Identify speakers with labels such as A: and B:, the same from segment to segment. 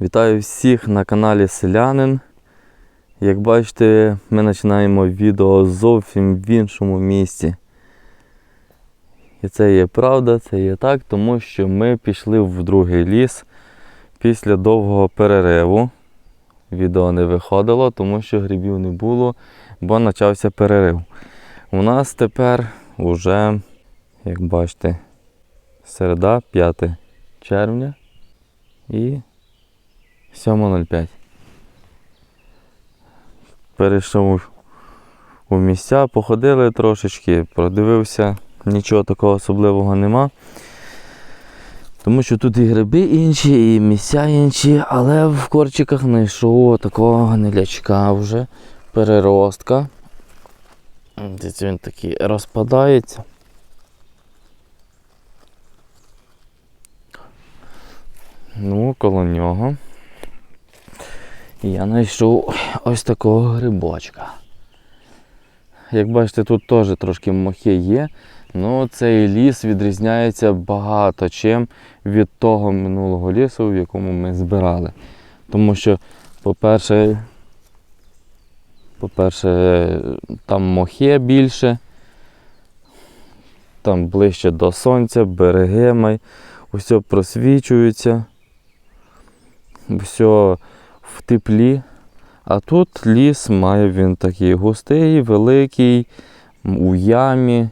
A: Вітаю всіх на каналі Селянин. Як бачите, ми починаємо відео зовсім в іншому місці. І це є правда, це є так, тому що ми пішли в другий ліс після довгого перериву. Відео не виходило, тому що грибів не було, бо почався перерив. У нас тепер уже, як бачите, середа, 5 червня і 7.05. Перейшов у місця, походили трошечки, продивився, нічого такого особливого нема. Тому що тут і гриби інші, і місця інші, але в корчиках знайшов такого гнилячка вже, переростка. Десь він такий розпадається. Ну, коло нього я знайшов ось такого грибочка. Як бачите, тут теж трошки мохи є, але цей ліс відрізняється багато чим від того минулого лісу, в якому ми збирали. Тому що, по-перше, по-перше, там мохи більше, там ближче до сонця, береги май, усе просвічується, все в теплі. А тут ліс має він такий густий, великий, у ямі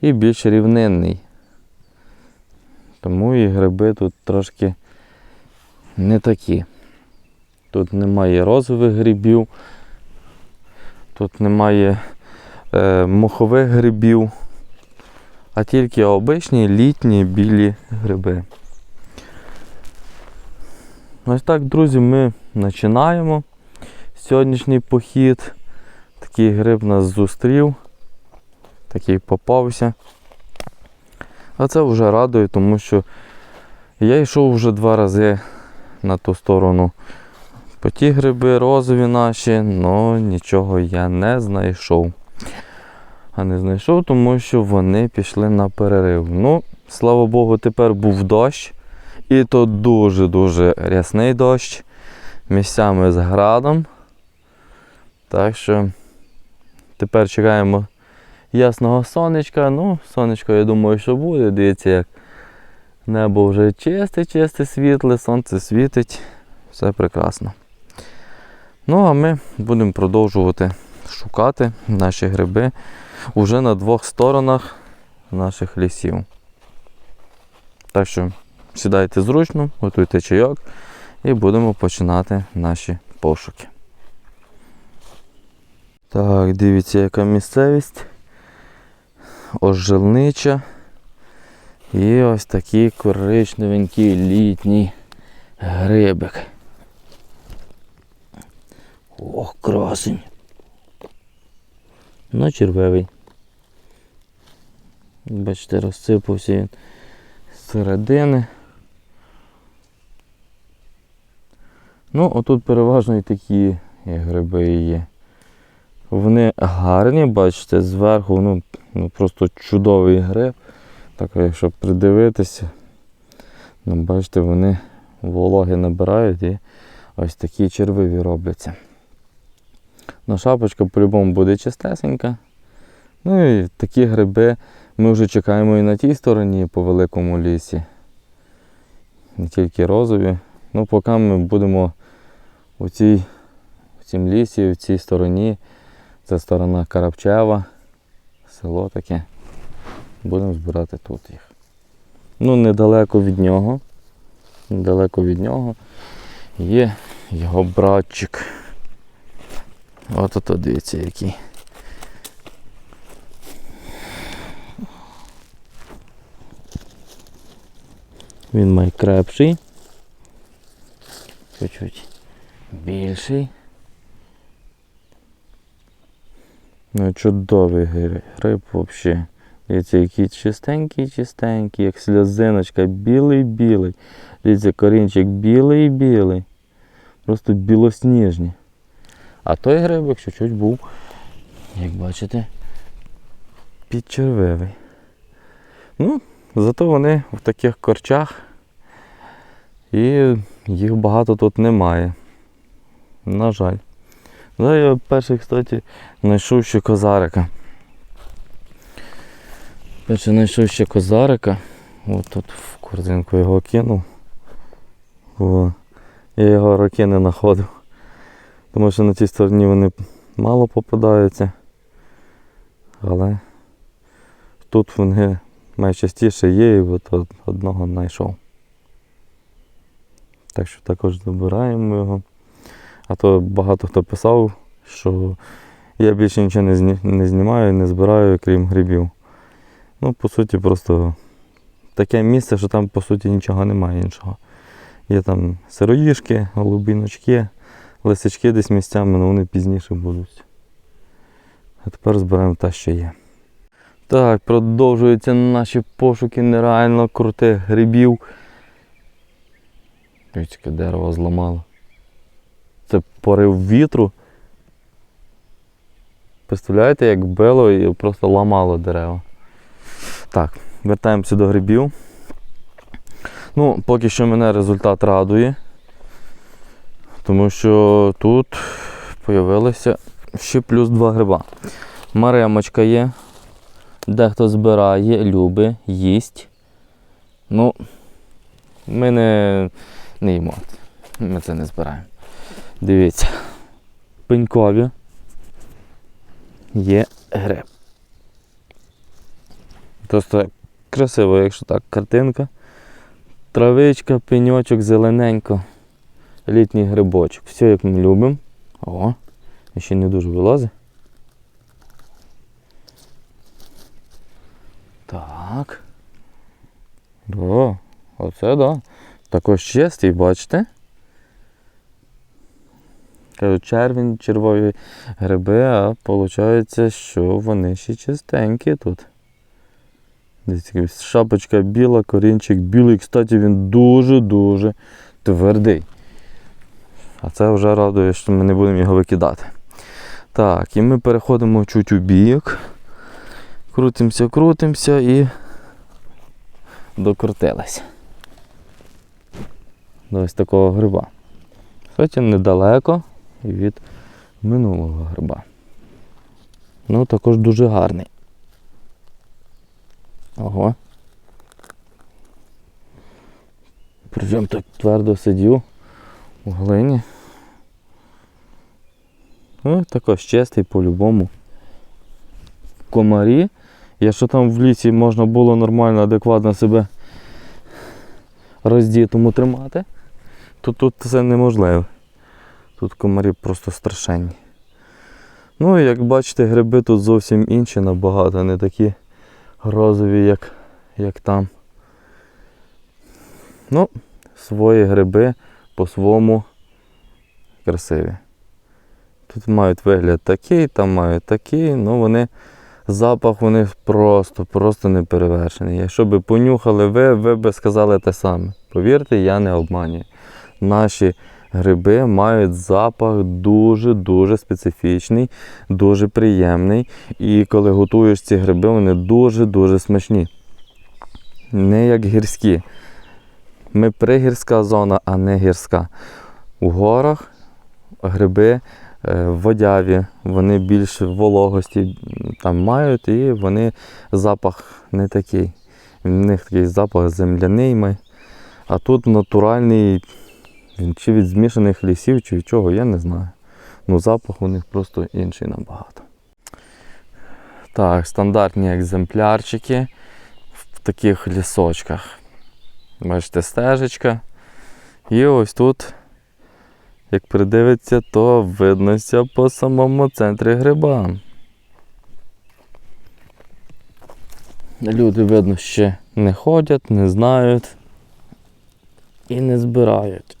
A: і більш рівнинний. Тому і гриби тут трошки не такі. Тут немає розових грибів, тут немає е, мохових грибів, а тільки обичні літні білі гриби. Ось так, друзі, ми починаємо сьогоднішній похід. Такий гриб нас зустрів, такий попався. А це вже радує, тому що я йшов вже два рази на ту сторону по ті гриби розові наші, але нічого я не знайшов. А не знайшов, тому що вони пішли на перерив. Ну, слава Богу, тепер був дощ. І то дуже-дуже рясний дощ. Місцями з градом. Так що тепер чекаємо ясного сонечка. Ну, сонечко, я думаю, що буде. Дивіться, як небо вже чисте, чисте, світле, сонце світить. Все прекрасно. Ну, а ми будемо продовжувати шукати наші гриби уже на двох сторонах наших лісів. Так що сідайте зручно, готуйте чайок і будемо починати наші пошуки. Так, дивіться, яка місцевість. Ожелнича. І ось такий коричневенький літній грибик. Ох, красень. Ну, червивий. Бачите, розсипався він з середини. Ну, отут переважно і такі гриби є. Вони гарні, бачите, зверху ну, ну просто чудовий гриб. Так, якщо придивитися, ну, бачите, вони вологи набирають і ось такі червиві робляться. Ну, шапочка по-любому буде чистесенька. Ну і такі гриби ми вже чекаємо і на тій стороні по великому лісі. Не тільки розові. Ну, поки ми будемо у цій, в цім лісі, в цій стороні. Це сторона Карабчева, село таке. Будемо збирати тут їх. Ну, недалеко від нього. Недалеко від нього є його братчик. От ото дивіться який. Він крепший. Чуть-чуть більший. Ну, чудовий гриб взагалі. Дивіться, який чистенький, чистенький, як сльозиночка, білий-білий. Дивіться, корінчик білий-білий. Просто білосніжний. А той грибик чуть-чуть був, як бачите, підчервивий. Ну, зато вони в таких корчах і їх багато тут немає. На жаль. Ну, я перший, кстати, знайшов ще козарика. Перше знайшов ще козарика. От тут в корзинку його кинув. О, я його роки не знаходив. Тому що на цій стороні вони мало попадаються. Але тут вони найчастіше є і от одного знайшов. Так що також забираємо його. А то багато хто писав, що я більше нічого не, зні- не знімаю, не збираю, крім грибів. Ну, по суті, просто таке місце, що там по суті нічого немає іншого. Є там сироїшки, голубіночки, лисички десь місцями, але вони пізніше будуть. А тепер збираємо те, що є. Так, продовжуються наші пошуки нереально крутих грибів. Дивіться, дерево зламало. Це порив вітру. Представляєте, як било і просто ламало дерева. Так, вертаємося до грибів. Ну, поки що мене результат радує. Тому що тут з'явилося ще плюс два гриба. Маремочка є. Дехто збирає, любить, їсть. Ну, ми не, не їмо. Ми це не збираємо. Дивіться. Пенькові є гриб. Просто красиво, якщо так, картинка. Травичка, пеньочок, зелененько. Літній грибочок. Все як ми любимо. О, ще не дуже вилазить. Так. О, оце да. Також чистий, бачите? Кажуть, червень, червові гриби, а виходить, що вони ще чистенькі тут. Десь шапочка біла, корінчик білий. Кстати, він дуже-дуже твердий. А це вже радує, що ми не будемо його викидати. Так, і ми переходимо чуть у бік. Крутимося, крутимося і докрутилися. До ось такого гриба. Кстати, недалеко від минулого гриба. Ну, також дуже гарний. Ого. Причому так твердо сидів у глині. Ну, також чистий по-любому. Комарі. Якщо там в лісі можна було нормально, адекватно себе роздітому тримати, то тут це неможливо. Тут комарі просто страшенні. Ну як бачите, гриби тут зовсім інші набагато, не такі розові, як, як там. Ну, свої гриби по-своєму красиві. Тут мають вигляд такий, там мають такий, ну вони запах у них просто, просто неперевершений. Якщо би понюхали ви, ви би сказали те саме. Повірте, я не обманюю. Наші гриби мають запах дуже-дуже специфічний, дуже приємний. І коли готуєш ці гриби, вони дуже-дуже смачні. Не як гірські. Ми пригірська зона, а не гірська. У горах гриби е, водяві, вони більш вологості там мають, і вони запах не такий. В них такий запах земляний. А тут натуральний, чи від змішаних лісів, чи від чого, я не знаю. Ну, запах у них просто інший набагато. Так, стандартні екземплярчики в таких лісочках. Бачите, стежечка. І ось тут, як придивиться, то виднося по самому центрі гриба. Люди, видно, ще не ходять, не знають і не збирають.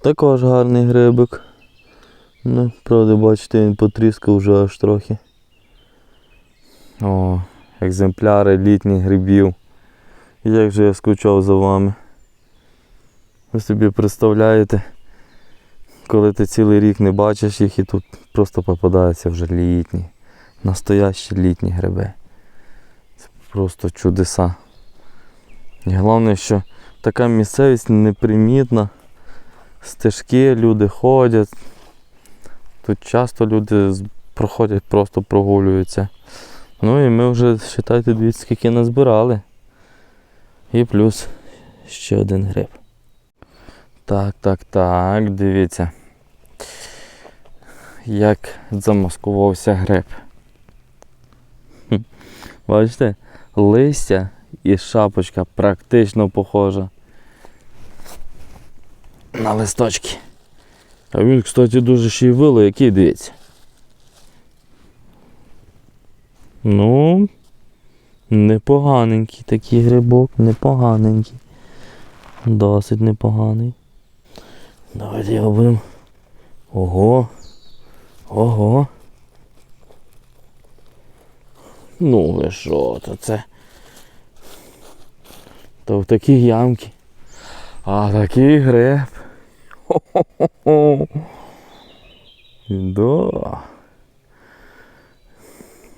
A: Також гарний грибик. Ну, правда, бачите, він потріскав вже аж трохи. О, екземпляри літніх грибів. Як же я скучав за вами. Ви собі представляєте, коли ти цілий рік не бачиш їх і тут просто попадаються вже літні. Настоящі літні гриби. Це Просто чудеса. І головне, що така місцевість непримітна. Стежки, люди ходять. Тут часто люди проходять, просто прогулюються. Ну і ми вже, вважайте, дивіться, скільки назбирали. І плюс ще один гриб. Так, так, так, дивіться. Як замаскувався гриб. Бачите, листя і шапочка практично похожа. На листочки. А він, кстати, дуже ще й вило, який дивіться. Ну, непоганенький такий грибок, непоганенький. Досить непоганий. Давайте його будемо. Ого. Ого. Ну ви що, то це. То в такій ямці. А такий гриб. Хо-хо-хо. Да.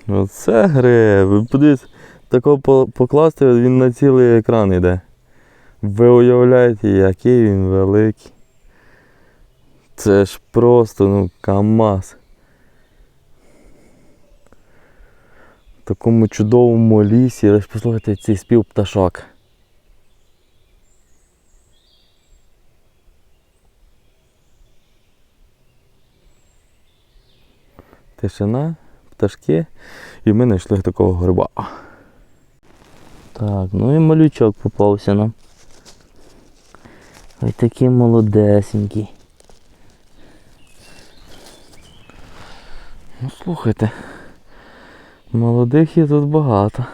A: Оце гриб. Ви Подивіться, такого покласти, він на цілий екран йде. Ви уявляєте, який він великий. Це ж просто, ну, КАМАЗ. В такому чудовому лісі, лише послухайте цей спів пташок. Тишина, пташки, і ми знайшли такого гриба. Так, ну і малючок попався нам. Ось такий молодесенький. Ну слухайте. Молодих є тут багато.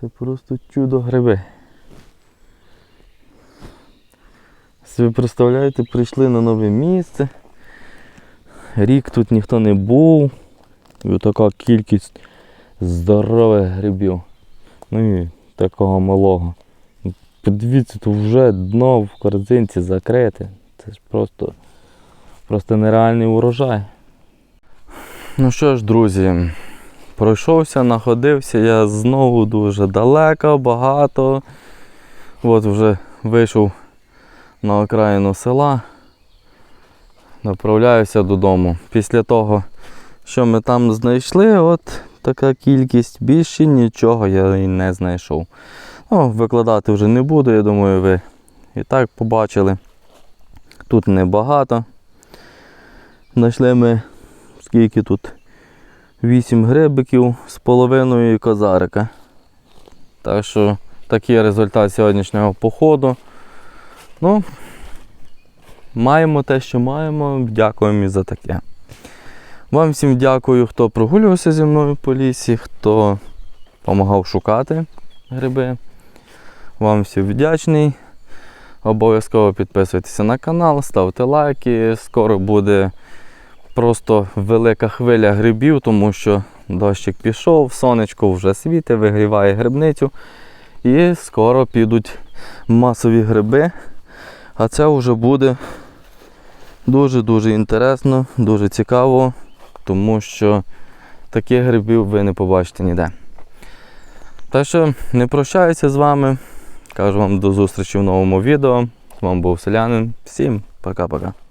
A: Це просто чудо гриби. Ви представляєте, прийшли на нове місце. Рік тут ніхто не був. І така кількість здорових грибів. Ну і такого малого. Подивіться, тут вже дно в корзинці закрите. Це ж просто, просто нереальний урожай. Ну що ж, друзі, пройшовся, находився я знову дуже далеко, багато. От вже вийшов на окраїну села. Направляюся додому. Після того, що ми там знайшли, от така кількість більше нічого я і не знайшов. Ну, викладати вже не буду, я думаю, ви і так побачили. Тут небагато. Знайшли ми скільки тут? 8 грибиків з половиною козарика. Так що такий результат сьогоднішнього походу. Ну, маємо те, що маємо. Дякуємо і за таке. Вам всім дякую, хто прогулювався зі мною по лісі, хто допомагав шукати гриби. Вам всім вдячний. Обов'язково підписуйтеся на канал, ставте лайки. Скоро буде просто велика хвиля грибів, тому що дощик пішов, сонечко вже світить, вигріває грибницю. І скоро підуть масові гриби. А це вже буде дуже-дуже інтересно, дуже цікаво, тому що таких грибів ви не побачите ніде. Так що не прощаюся з вами. Кажу вам до зустрічі в новому відео. З вами був селянин. Всім пока-пока.